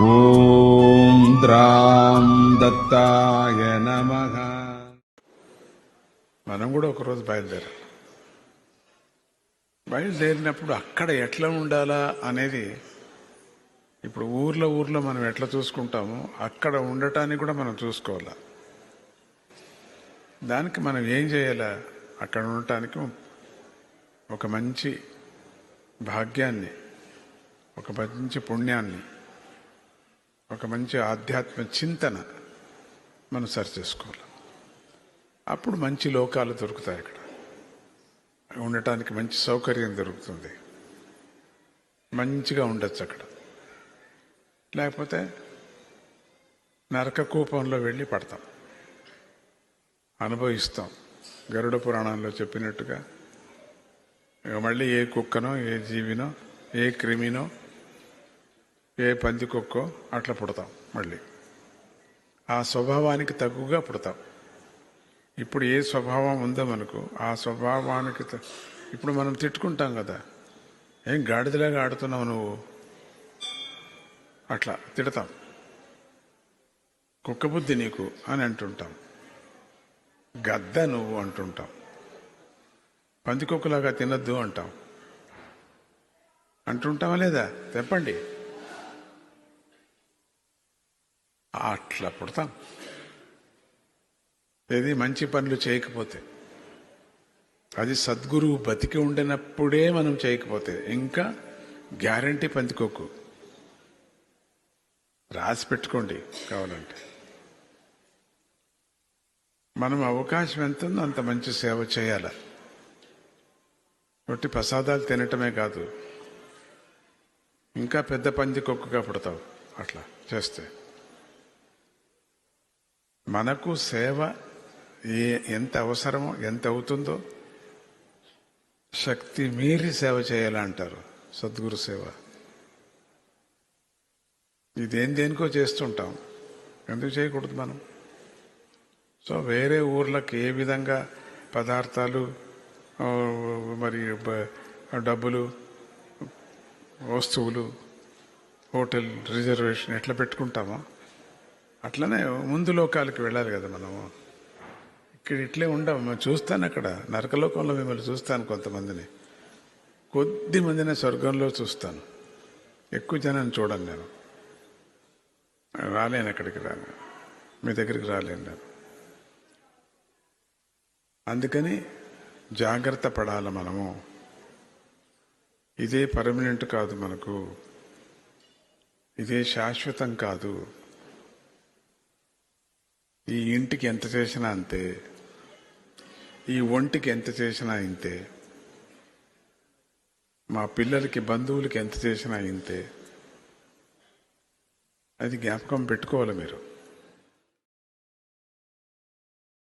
ఓం ద్రాం దత్తాయ నమ మనం కూడా ఒకరోజు బయలుదేరాం. బయలుదేరినప్పుడు అక్కడ ఎట్లా ఉండాలా అనేది ఇప్పుడు ఊర్లో ఊర్లో మనం ఎట్లా చూసుకుంటామో అక్కడ ఉండటానికి కూడా మనం చూసుకోవాలా. దానికి మనం ఏం చేయాలా? అక్కడ ఉండటానికి ఒక మంచి భాగ్యాన్ని ఒక మంచి పుణ్యాన్ని ఒక మంచి ఆధ్యాత్మ చింతన మనం సరి చేసుకోవాలి. అప్పుడు మంచి లోకాలు దొరుకుతాయి అక్కడ. ఉండటానికి మంచి సౌకర్యం దొరుకుతుంది. మంచిగా ఉండొచ్చు అక్కడ. లేకపోతే నరక కూపంలో వెళ్ళి పడతాం. అనుభవిస్తాం. గరుడ పురాణంలో చెప్పినట్టుగా మళ్ళీ ఏ కుక్కనో ఏ జీవినో ఏ క్రిమినో ఏ పందికొక్కో అట్లా పుడతాం మళ్ళీ. ఆ స్వభావానికి తగ్గుగా పుడతాం. ఇప్పుడు ఏ స్వభావం ఉందో మనకు ఆ స్వభావానికి ఇప్పుడు మనం తిట్టుకుంటాం కదా. ఏం గాడిదలాగా ఆడుతున్నావు నువ్వు? అట్లా తిడతాం. కుక్క బుద్ధి నీకు అని అంటుంటాం. గద్ద నువ్వు అంటుంటాం. పందికొక్కలాగా తినద్దు అంటాం. అంటుంటావా లేదా? చెప్పండి అట్లా పుడతాం ఏది మంచి పనులు చేయకపోతే అది సద్గురువు బతికి ఉండినప్పుడే మనం చేయకపోతే ఇంకా గ్యారంటీ పంచుకోకు. రాసి పెట్టుకోండి కావాలంటే. మనం అవకాశం ఎంత ఉందో అంత మంచి సేవ చేయాలి. ఒట్టి ప్రసాదాలు తినటమే కాదు. ఇంకా పెద్ద పందికొక్కుగా పుడతావు. అట్లా చేస్తే. మనకు సేవ ఏ ఎంత అవసరమో ఎంత అవుతుందో శక్తి మీరి సేవ చేయాలంటారు సద్గురు సేవ. ఇదేం దేనికో చేస్తుంటాం. ఎందుకు చేయకూడదు మనం? సో వేరే ఊర్లకు ఏ విధంగా పదార్థాలు మరి డబ్బులు వస్తువులు హోటల్ రిజర్వేషన్ ఎట్లా పెట్టుకుంటామో అట్లనే ముందు లోకాలకు వెళ్ళాలి కదా మనము. ఇక్కడ ఇట్లే ఉండవు. మేము చూస్తాను అక్కడ. నరకలోకంలో మిమ్మల్ని చూస్తాను కొంతమందిని. కొద్ది మందిని స్వర్గంలో చూస్తాను. ఎక్కువ జనాన్ని చూడను నేను. రాలేను అక్కడికి రాను. మీ దగ్గరికి రాలేను నేను. అందుకని జాగ్రత్త పడాలి మనము. ఇదే పర్మనెంట్ కాదు మనకు. ఇదే శాశ్వతం కాదు. ఈ ఇంటికి ఎంత చేసినా అంతే. ఈ ఒంటికి ఎంత చేసినా ఇంతే. మా పిల్లలకి బంధువులకి ఎంత చేసినా ఇంతే. అది జ్ఞాపకం పెట్టుకోవాలి మీరు.